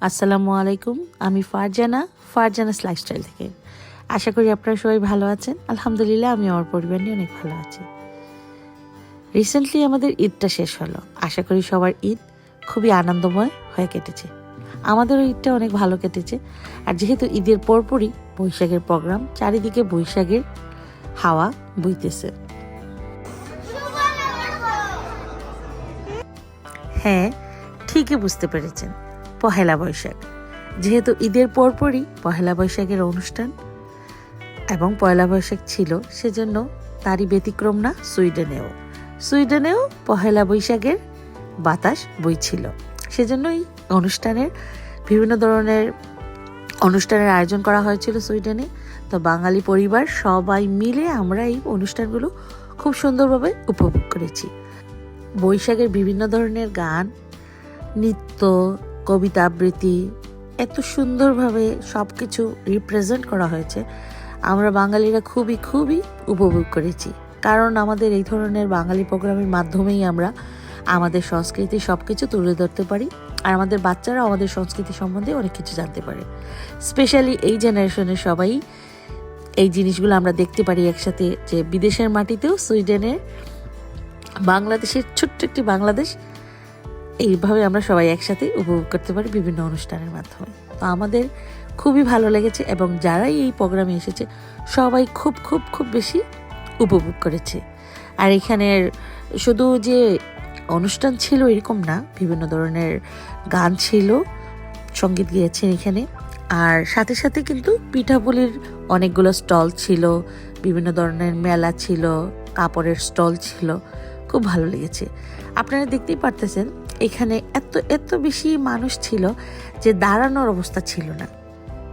আসসালামু আলাইকুম, আমি ফারজানা, ফারজানাস লাইফস্টাইল থেকে। আশা করি আপনারা সবাই ভালো আছেন। আলহামদুলিল্লাহ, আমি আমার পরিবার নিয়ে অনেক ভালো আছি। রিসেন্টলি আমাদের ঈদটা শেষ হলো। আশা করি সবার ঈদ খুবই আনন্দময় হয়ে কেটেছে। আমাদেরও ঈদটা অনেক ভালো কেটেছে। আর যেহেতু ঈদের পরপরই বৈশাখের প্রোগ্রাম চারিদিকে বৈশাখের হাওয়া বইতেছে। হ্যাঁ ঠিকই বুঝতে পেরেছেন। পহেলা বৈশাখ। যেহেতু ঈদের পরপরই পহেলা বৈশাখের অনুষ্ঠান এবং পয়লা বৈশাখ ছিল, সেজন্য তারই ব্যতিক্রম না সুইডেনেও। সুইডেনেও পহেলা বৈশাখের বাতাস বইছিল। সেজন্যই অনুষ্ঠানের বিভিন্ন ধরনের অনুষ্ঠানের আয়োজন করা হয়েছিল সুইডেনে। তো বাঙালি পরিবার সবাই মিলে আমরা এই অনুষ্ঠানগুলো খুব সুন্দরভাবে উপভোগ করেছি। বৈশাখের বিভিন্ন ধরনের গান, নৃত্য কবিতা আবৃত্তি, এত সুন্দরভাবে সব কিছু রিপ্রেজেন্ট করা হয়েছে। আমরা বাঙালিরা খুবই খুবই উপভোগ করেছি। কারণ আমাদের এই ধরনের বাঙালি প্রোগ্রামের মাধ্যমেই আমরা আমাদের সংস্কৃতি সব কিছু তুলে ধরতে পারি আর আমাদের বাচ্চারা আমাদের সংস্কৃতি সম্বন্ধে অনেক কিছু জানতে পারে। স্পেশালি এই জেনারেশনের সবাই এই জিনিসগুলো আমরা দেখতে পারি একসাথে যে বিদেশের মাটিতেও সুইডেনের বাংলাদেশের ছোট্ট একটি বাংলাদেশ এইভাবে আমরা সবাই একসাথে উপভোগ করতে পারি বিভিন্ন অনুষ্ঠানের মাধ্যমে। তো আমাদের খুবই ভালো লেগেছে এবং যারাই এই প্রোগ্রামে এসেছে, সবাই খুব খুব খুব বেশি উপভোগ করেছে। আর এখানের শুধু যে অনুষ্ঠান ছিল এরকম না, বিভিন্ন ধরনের গান ছিল, সংগীত গিয়েছেন এখানে। আর সাথে সাথে কিন্তু পিঠাপুলির অনেকগুলো স্টল ছিল, বিভিন্ন ধরনের মেলা ছিল, কাপড়ের স্টল ছিল। খুব ভালো লেগেছে। আপনারা দেখতেই পারতেছেন এখানে এত এত বেশি মানুষ ছিল যে দাঁড়ানোর অবস্থা ছিল না।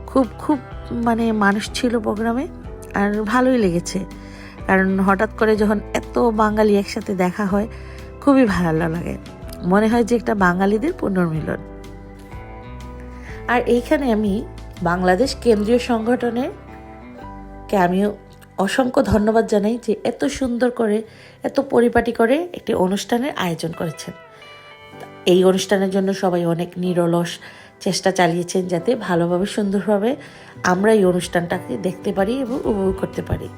খুব খুব মানে মানুষ ছিল প্রোগ্রামে আর ভালোই লেগেছে। কারণ হঠাৎ করে যখন এত বাঙালি একসাথে দেখা হয়, খুবই ভালো লাগে। মনে হয় যে একটা বাঙালিদের পুনর্মিলন। আর এইখানে আমি বাংলাদেশ কেন্দ্রীয় সংগঠনের কে আমিও অসংখ্য ধন্যবাদ জানাই যে এত সুন্দর করে, এত পরিপাটি করে একটি অনুষ্ঠানের আয়োজন করেছেন। এই অনুষ্ঠানের জন্য সবাই অনেক নিরলস চেষ্টা চালিয়েছেন যাতে ভালোভাবে সুন্দরভাবে আমরা এই অনুষ্ঠানটাকে দেখতে পারি এবং উপভোগ করতে পারি।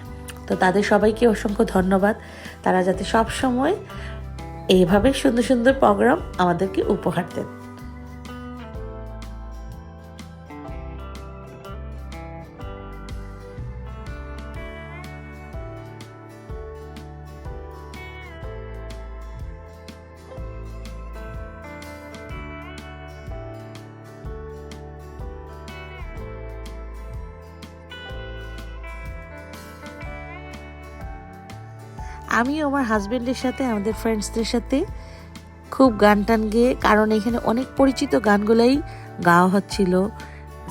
তো তাদের সবাইকে অসংখ্য ধন্যবাদ। তারা যাতে সব সময় এইভাবে সুন্দর সুন্দর প্রোগ্রাম আমাদেরকে উপহার দেন। আমি আমার হাজব্যান্ডের সাথে, আমাদের ফ্রেন্ডসদের সাথে খুব গান টান গেয়ে, কারণ এখানে অনেক পরিচিত গানগুলোই গাওয়া হচ্ছিল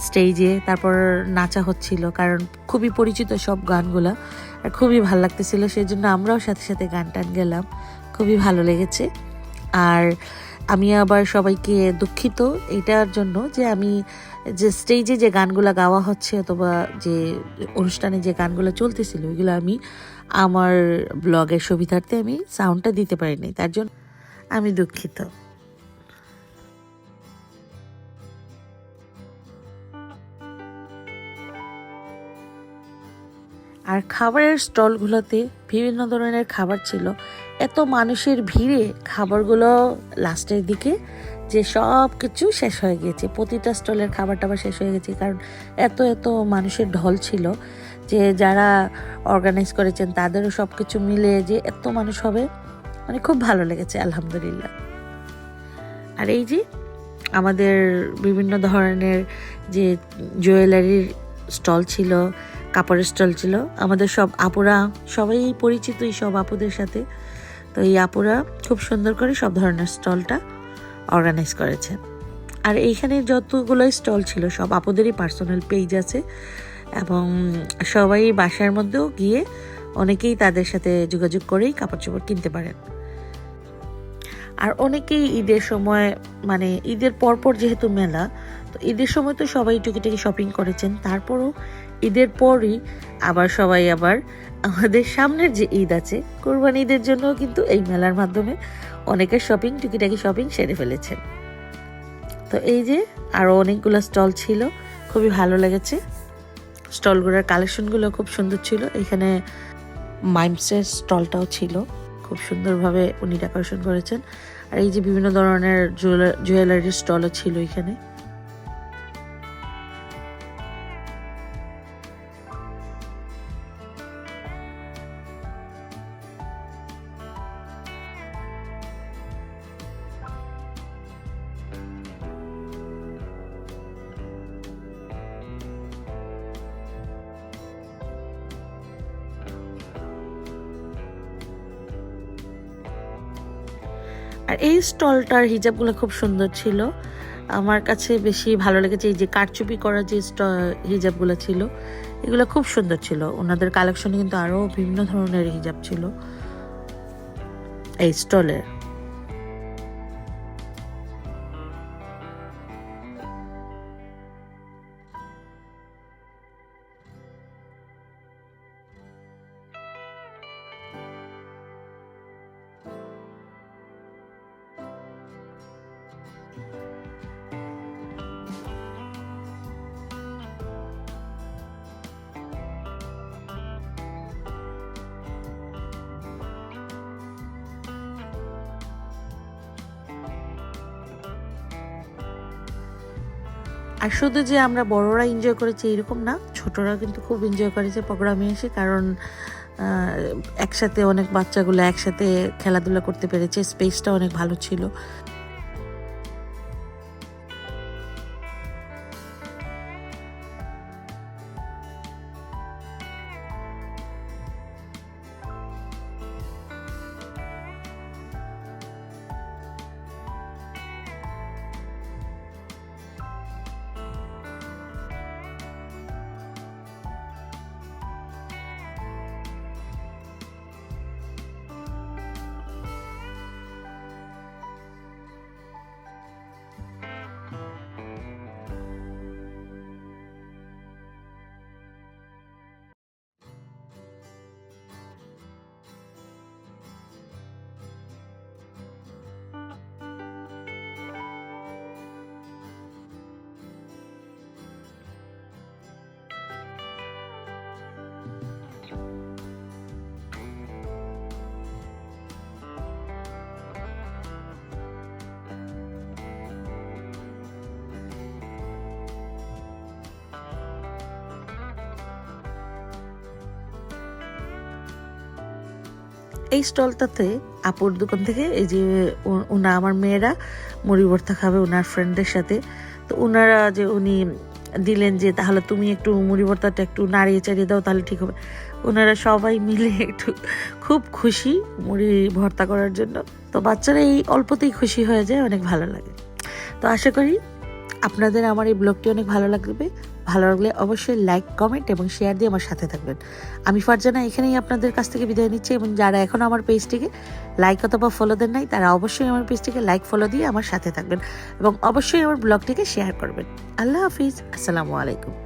স্টেজে তারপর নাচা হচ্ছিল, কারণ খুবই পরিচিত সব গানগুলো, আর খুবই ভালো লাগতেছিল সেই জন্য আমরাও সাথে সাথে গান টান গেলাম, খুবই ভালো লেগেছে। আর আমি আবার সবাইকে দুঃখিত এটার জন্য যে আমি যে স্টেজে যে গানগুলো গাওয়া হচ্ছে অথবা যে অনুষ্ঠানে যে গানগুলো চলতেছিল, ওইগুলো আমি আমার ব্লগের সুবিধার্থে আমি সাউন্ডটা দিতে পারিনি, তার জন্য আমি দুঃখিত। আর খাবারের স্টলগুলোতে বিভিন্ন ধরনের খাবার ছিল। এত মানুষের ভিড়ে খাবারগুলো লাস্টের দিকে যে সব কিছু শেষ হয়ে গিয়েছে। প্রতিটা স্টলের খাবার টাবার শেষ হয়ে গেছে কারণ এত এত মানুষের ঢল ছিল যে যারা অর্গানাইজ করেছেন তাদেরও সব কিছু মিলে যে এত মানুষ হবে মানে খুব ভালো লেগেছে, আলহামদুলিল্লাহ। আর এই যে আমাদের বিভিন্ন ধরনের যে জুয়েলারির স্টল ছিল কাপড়ের স্টল ছিল। আমাদের সব আপুরা, সবাই পরিচিত এই সব আপুদের সাথে। তো এই আপুরা খুব সুন্দর করে সব ধরনের স্টলটা অর্গানাইজ করেছেন আর এইখানে যতগুলো স্টল ছিল, সব আপুদেরই পার্সোনাল পেজ আছে এবং সবাই বাসার মধ্যেও গিয়ে অনেকেই তাদের সাথে যোগাযোগ করেই কাপড় চোপড় কিনতে পারেন। আর অনেকেই ঈদের সময় মানে ঈদের পরপর যেহেতু মেলা, তো ঈদের সময় তো সবাই টুকিটাকি শপিং করেছেন, তারপরও ঈদের পরই আবার সবাই আবার আমাদের সামনের যে ঈদ আছে, কোরবানি ঈদের জন্য কিন্তু এই মেলার মাধ্যমে অনেকের শপিং টুকিটাকি শপিং সেরে ফেলেছেন। তো এই যে আরও অনেকগুলো স্টল ছিল, খুবই ভালো লেগেছে। স্টলগুলোর কালেকশনগুলো খুব সুন্দর ছিল। এখানে মাইমসের স্টলটাও ছিল। খুব সুন্দরভাবে উনি ডেকোরেশন করেছেন। আর এই যে বিভিন্ন ধরনের জুয়েলারির স্টলও ছিল এখানে। আর এই স্টলটার হিজাবগুলো খুব সুন্দর ছিল। আমার কাছে বেশি ভালো লেগেছে এই যে কারচুপি করা যে হিজাবগুলো ছিল, এগুলো খুব সুন্দর ছিল। ওনাদের কালেকশনে কিন্তু আরও বিভিন্ন ধরনের হিজাব ছিল এই স্টলের। আর শুধু যে আমরা বড়রা এনজয় করেছি এরকম না, ছোটরা কিন্তু খুব এনজয় করেছে প্রোগ্রামে এসে, কারণ একসাথে অনেক বাচ্চাগুলো একসাথে খেলাধুলা করতে পেরেছে স্পেসটা অনেক ভালো ছিল। এই স্টলটাতে আপুর দোকান থেকে এই যে উনা আমার মেয়েরা মুড়ি ভর্তা খাবে ওনার ফ্রেন্ডদের সাথে। তো ওনারা যে উনি দিলেন যে, তাহলে তুমি একটু মুড়ি ভর্তাটা একটু নাড়িয়ে চাড়িয়ে দাও, তাহলে ঠিক হবে। ওনারা সবাই মিলে একটু খুব খুশি মুড়ি ভর্তা করার জন্য। তো বাচ্চারা এই অল্পতেই খুশি হয়ে যায়, অনেক ভালো লাগে। তো আশা করি আপনাদের আমার এই ব্লগটি অনেক ভালো লাগবে। ভালো লাগলে অবশ্যই লাইক কমেন্ট এবং শেয়ার দিয়ে আমার সাথে থাকবেন। আমি ফারজানা এখানেই আপনাদের কাছ থেকে বিদায় নিচ্ছি এবং যারা এখন আমার পেজটিকে লাইক অথবা ফলো দেন নাই, তারা অবশ্যই আমার পেজটিকে লাইক ফলো দিয়ে আমার সাথে থাকবেন এবং অবশ্যই আমার ব্লগটিকে শেয়ার করবেন। আল্লাহ হাফিজ। আসসালামু আলাইকুম।